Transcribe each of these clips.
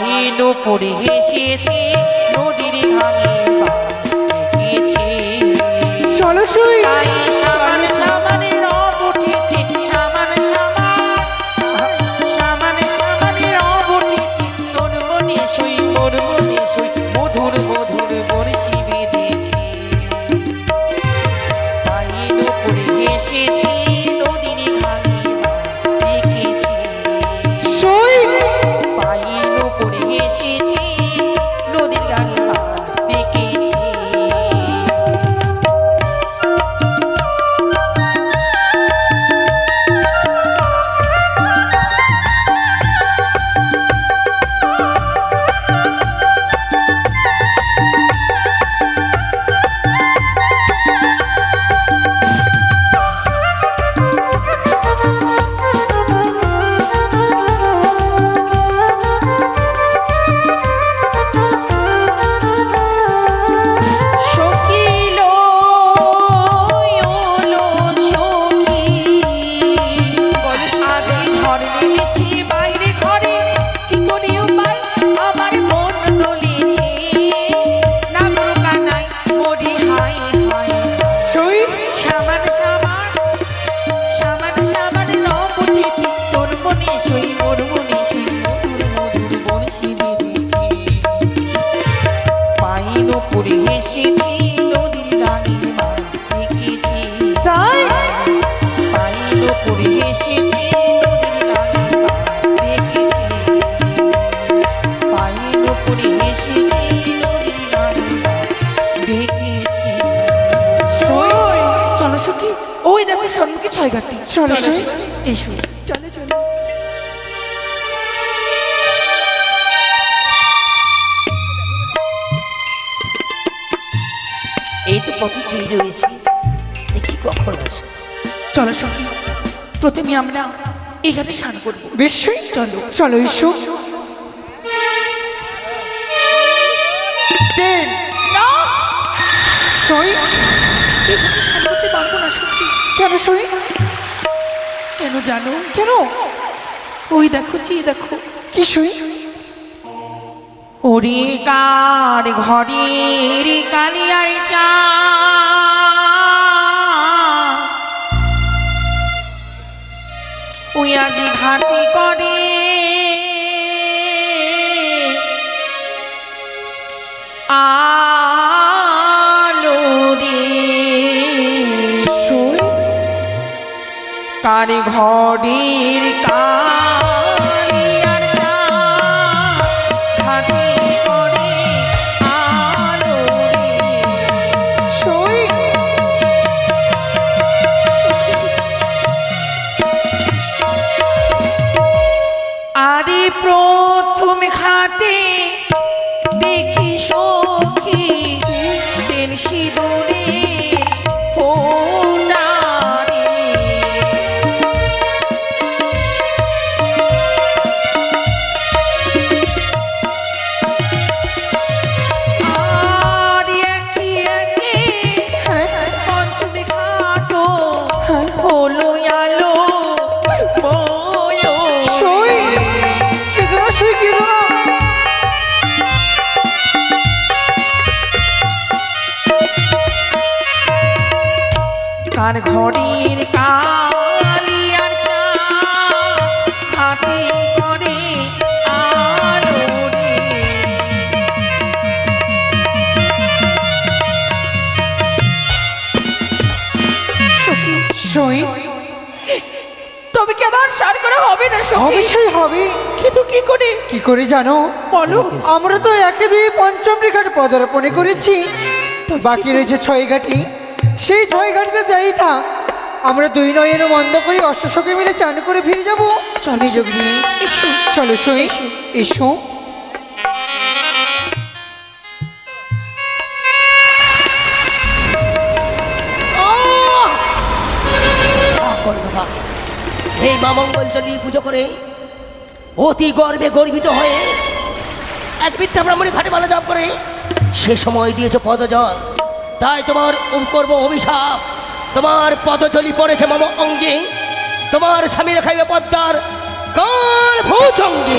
Pile Puri হেসেছি নদীর ভাঙে চলো সই ঘাটটি চলো এসো। চলে চলে। এই তো কত চিড়ি রয়েছে। দেখি কখন আসে চলো সখী প্রথমে আমরা এখানে স্নান করব। বিশ্বই চলো। চলো এসো। সই এখানে স্নান করতে পারব না সখী। কেন শুনি। কেন জানো? কেন? ওই দেখো চি দেখো। কি সই ওরে কার ঘরের কালিয়ার চা? ওই আগে ঘাটি কার ঘড়ির কালিয়ার সই তবে কি আবার সার করা হবে না সখী? অবশ্যই হবে। কিন্তু কি করে? কি করে জানো? বলো। আমরা তো একে দুই পঞ্চম ঘাট পদার্পণে করেছি। বাকি রয়েছে ছয় ঘাটি। সেই ছয় ঘাটিতে যাই থাক আমরা দুই নয়ন বন্ধ করি অষ্টশোকে মিলে চান করে ফিরে যাব। চলে যোগ নিয়ে চলো সই। এসো। এই মা মঙ্গলচণ্ডী পুজো করে, অতি গর্বে গর্বিত হয়ে এক মিথ্যা ব্রাহ্মণী ঘাটে মালা জপ করে, সে সময় দিয়েছে পদজল। তাই তোমার করব অভিশাপ, তোমার পদজলি পড়েছে মম অঙ্গে, তোমার স্বামীরা খাইবে পদ্মার কার ভূচঙ্গে।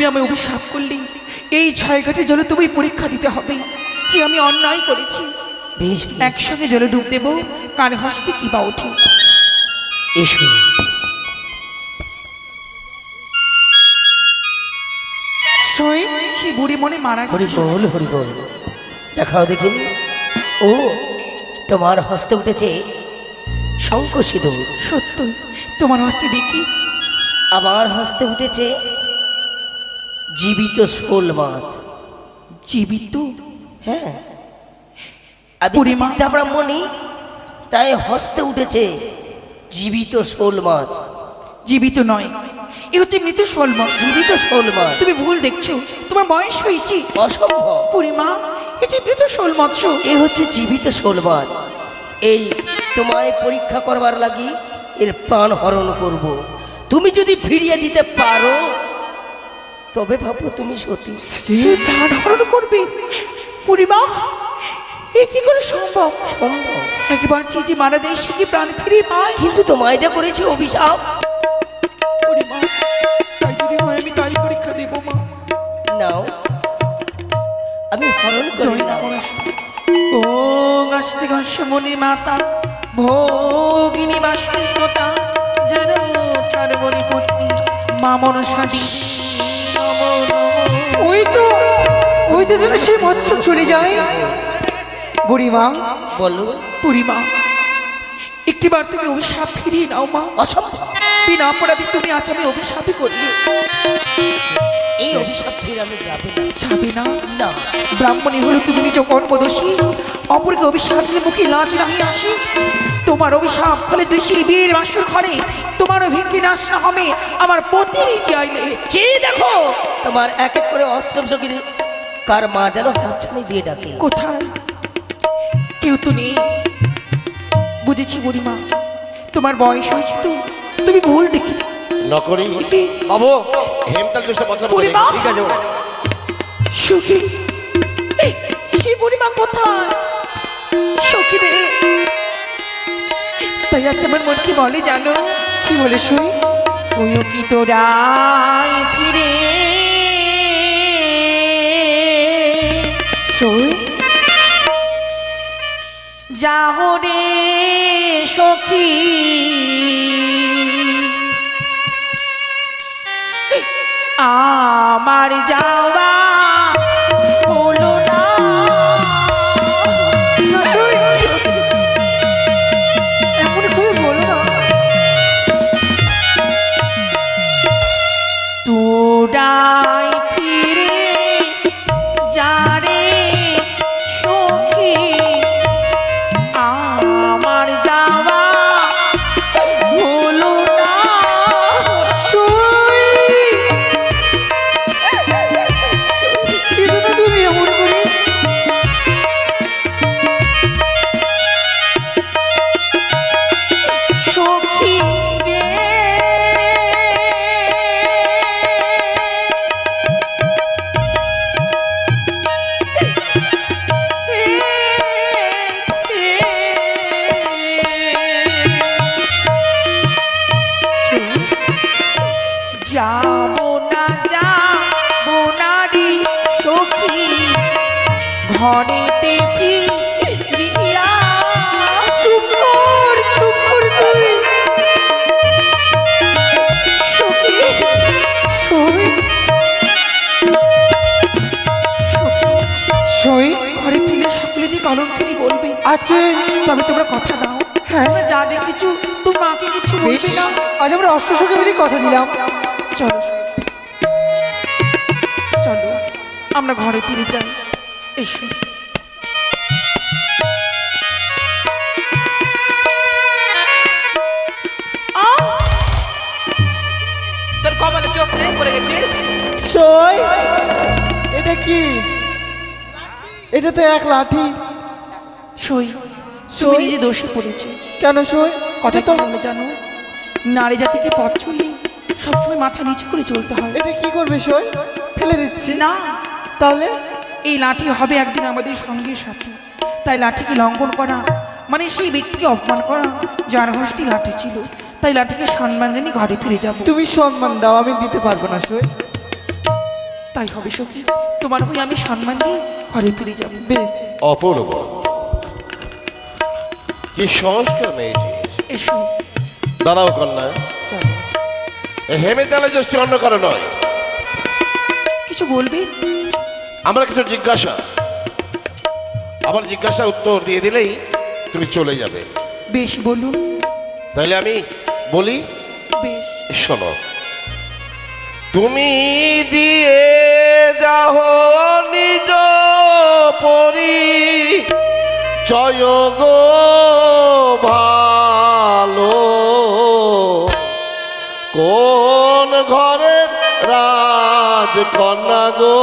তুমি আমায় অভিশাপ করলে এই ছয়ঘাটের জলে তুমি পরীক্ষা দিতে হবে যে আমি অন্যায় করেছি। বেশ। একসঙ্গে জলে ডুব দেব কানে হাসতে কি বা ওঠে। এসো। সে বুড়ি মনে মারা হরি বল হরি বল দেখাও দেখিনি। ও তোমার হস্তে উঠেছে শঙ্খ সিঁদুর। সত্য তোমার হস্তে দেখি। আমার হস্তে উঠেছে জীবিত শোল মাছ। জীবিত? হ্যাঁ। ব্রাহ্মণী তাই হস্তে উঠেছে জীবিত শোল মাছ। জীবিত নয় এ হচ্ছে মৃত শোলমাস জীবিত শোল মাছ। তুমি ভুল দেখছ তোমার বয়স হয়েছে অসম্ভব। বুড়িমা এ যে মৃত শোল মৎস্য এ হচ্ছে জীবিত শোল মাছ। এই তোমায় পরীক্ষা করবার লাগি এর প্রাণ হরণ করব। তুমি যদি ফিরিয়ে দিতে পারো তবে ভাবো তুমি সতী। তুই প্রাণ হরণ করবি। বুড়িমা এ কি করে সম্ভব? সম্ভব। একবার চিজি মারা দেয় সে কি প্রাণ ফিরে পায়? কিন্তু তোমায় যা করেছে অভিশাপ। বুড়িমা তাই যদি হয় আমি তাই পরীক্ষা দেবো মা। নাও আমি হরণ করে জয় ও গাছতে ঘর্ষমণি মাতা ভোগিনী বাসস্ততা যেন তার পত্নী মা নমো ওই তো ওই তো যেন সে মৎস্য চলে যায়। বুড়িমা বলো। বুড়িমা একটিবার তুমি অভিশাপ ফিরিয়ে নাও মা। অসম্ভব বিনা অপরাধী তুমি আজ আমি অভিশাপই করলে। এই অভিশাপ ফিরানো যাবে না। যাবে না? না। ব্রাহ্মণী হলো তুমি নিজ কর্মদোষী। অপরকে অভিশাপ দিলে মুখে লাজ নাহি আসে। তোমার অভিশাপ ফলে দোষী বীর বাসুর ঘরে তোমারও ভেঙ্গে নাশ না হবে আমার পতিরই চাইলে। চেয়ে দেখো তোমার এক এক করে অস্ত্র সঙ্গীর কার মা যেন হাতছানি দিয়ে ডাকে। কোথায়? কেউ তো নেই। বুঝেছি বুড়িমা তোমার বয়স হয়েছে তো তুমি ভুল দেখি। নকরি? বাবু হেমতাল দুষ্ট কথা বলে বুড়িমা! ঠিক আছে? সুখী এই, সে বুড়িমা কোথায়? সখী রে তাই আছে আমার মন কি বলে জানো? কি বলে শুনি? ওই কি তোরাই ফিরে। সই যাও রে সখী। আমার যাও আছে। তবে তোমরা কথা দাও। হ্যাঁ। যা দেখেছ তোর মাকে কিছু বলবে না? আজ আমরা অষ্টসখী মিলে কথা দিলাম। চলো। চলো আমরা ঘরে ফিরে যাই। এসো। তোর কপালে চোখ নেই পড়ে গেছে। সই এটা কি? এটা তো এক লাঠি। সই। তুমি সই? নিজে দোষে পড়েছে। কেন সই? কথা তো। বলে জানো নারী জাতিকে পথ চললে সবসময় মাথা নিচু করে চলতে হয়। এটা কি করবে সই? ফেলে দিচ্ছি। না। তাহলে? এই লাঠি হবে একদিন আমাদের সঙ্গীর সাথে। তাই লাঠিকে লঙ্ঘন করা মানে সেই ব্যক্তিকে অপমান করা যার হস্তি লাঠি ছিল তাই লাঠিকে সম্মান জানি ঘরে ফিরে যাব। তুমি সম্মান দাও আমি দিতে পারব না সই। তাই হবে সখী তোমার হয়ে আমি সম্মান দিয়ে ঘরে ফিরে যাব। বেশ। অপূর্ব। কি সংস্কার মেয়েটি? এসো। দাঁড়াও কন্যা। চলো। এ হেমেতালে অন্য কারও নয়। কিছু বলবি? আমরা কিছু জিজ্ঞাসা। আমার জিজ্ঞাসার উত্তর দিয়ে দিলেই তুমি চলে যাবে। বেশ বলুন। তাহলে আমি বলি বেশ। শোনো। তুমি দিয়ে যাও নিজ পরি। জয় গো ভালো। কোন ঘরের রাজকন্যা গো?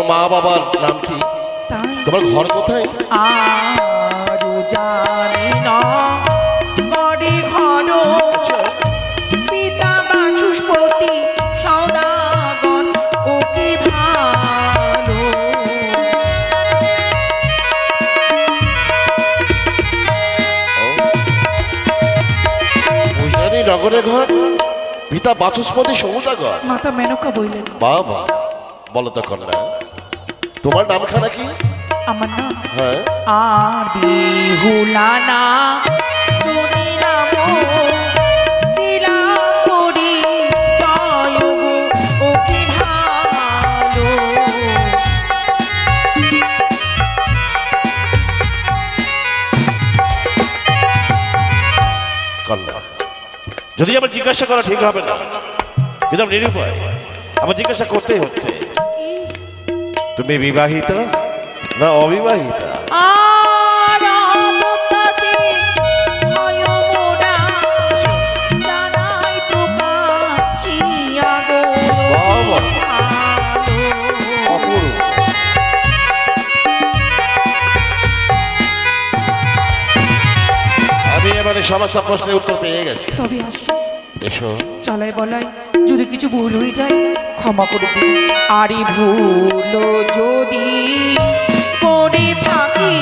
তোমার মা বাবার নাম কি? তোমার ঘর কোথায়? আরও জানি না। বড়ি ঘন পিতা বাচুস্পতি সদাগর। ও কি ভালো নগরে ঘর। পিতা বাচস্পতি সমুদাগর মাতা মেনকা বইলেন। বাবা। বলো তো কন্যা তোমার নামখানা কি? আমার নাম হ্যাঁ। আর বিহুলানা যদি আমার জিজ্ঞাসা করা ঠিক হবে না কিন্তু আমি নিরুপায় আমার জিজ্ঞাসা করতেই হচ্ছে। তুমি বিবাহিত না অবিবাহিত? সমস্ত প্রশ্নের উত্তর পেয়ে গেছি। তবে এসো। চলে বলাই যদি কিছু ভুল হয়ে যায়, ক্ষমা করে দিন। আরে ভুল যদি করে থাকি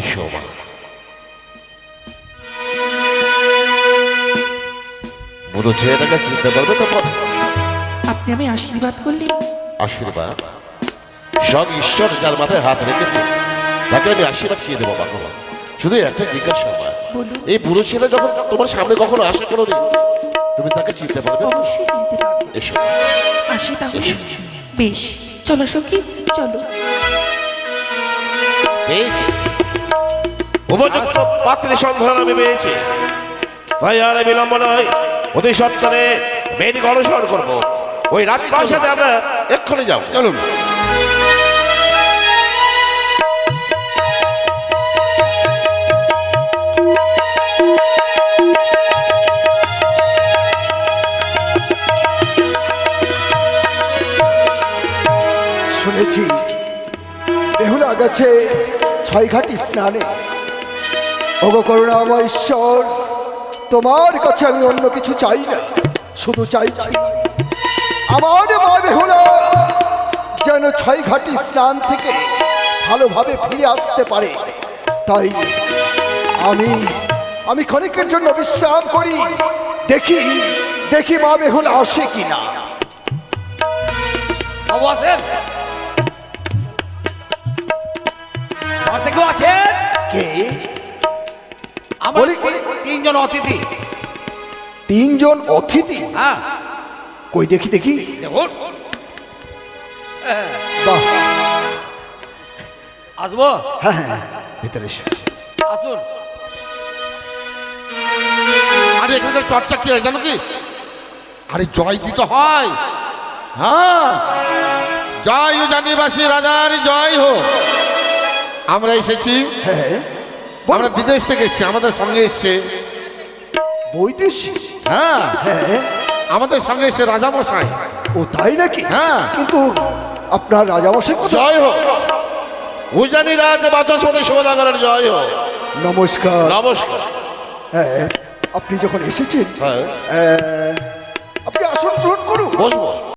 এসো মা। ছেলেটাকে চিনতে পারবে তো আপনি আমি আশীর্বাদ করলেন। আশীর্বাদ? সব ঈশ্বর যার মাথায় হাত রেখেছে তাকে আমি আশীর্বাদ কি দেবো গো? শুধু একটা জিজ্ঞাসা আমার। এই বুড়ো ছেলে যখন তোমার সামনে কখনো আসে কোনোদিন তুমি তাকে চিনতে পারবে? এসো। আসি তাহলে। বেশ চলো সখী চলো। পেয়েছি। উপযুক্ত পাত্রের সন্ধান আমি পেয়েছি ভাই আর বিলম্ব নয় অতি সত্তরে মেয়েটিকে অনুসরণ করব। ওই রাজমার সাথে আমরা এক্ষুনি যাব। চলুন। শুনেছি বেহুলা গেছে ছয়ঘাটি স্নানে। ওগো করুণাময় ঈশ্বর তোমার কাছে আমি অন্য কিছু চাই না শুধু চাইছি আমার মা বেহুলা যেন ছয় ছয়ঘাটি স্নান থেকে ভালোভাবে ফিরে আসতে পারে। তাই আমি আমি ক্ষণিকের জন্য বিশ্রাম করি। দেখি দেখি মা বেহুলা আসে আছেন কে? আমার বলি- তিনজন অতিথি। তিনজন অতিথি? হ্যাঁ। কই দেখি দেখি। দেখুন। বাহ। আসব? হ্যাঁ হ্যাঁ ভিতরে এসো। আসুন। আরে এখানকার চর্চা কি হয় জানো কি? আরে জয় দিতে হয়? হ্যাঁ। জয় ও জানিবাসী রাজার জয় হো। আমরা এসেছি। হ্যাঁ আমরা বিদেশ থেকে এসেছি আমাদের সঙ্গে এসছে। বৈদেশিক? হ্যাঁ হ্যাঁ। আমাদের সঙ্গে সে রাজামশাই। ও তাই নাকি? হ্যাঁ। কিন্তু আপনার রাজামশাই কোথায়? জয় হোক। উজানি রাজ বাচস্পতি সৌদাগরের জয় হোক। নমস্কার। নমস্কার। হ্যাঁ আপনি যখন এসেছেন হ্যাঁ আপনি আসন গ্রহণ করুন। বসবো।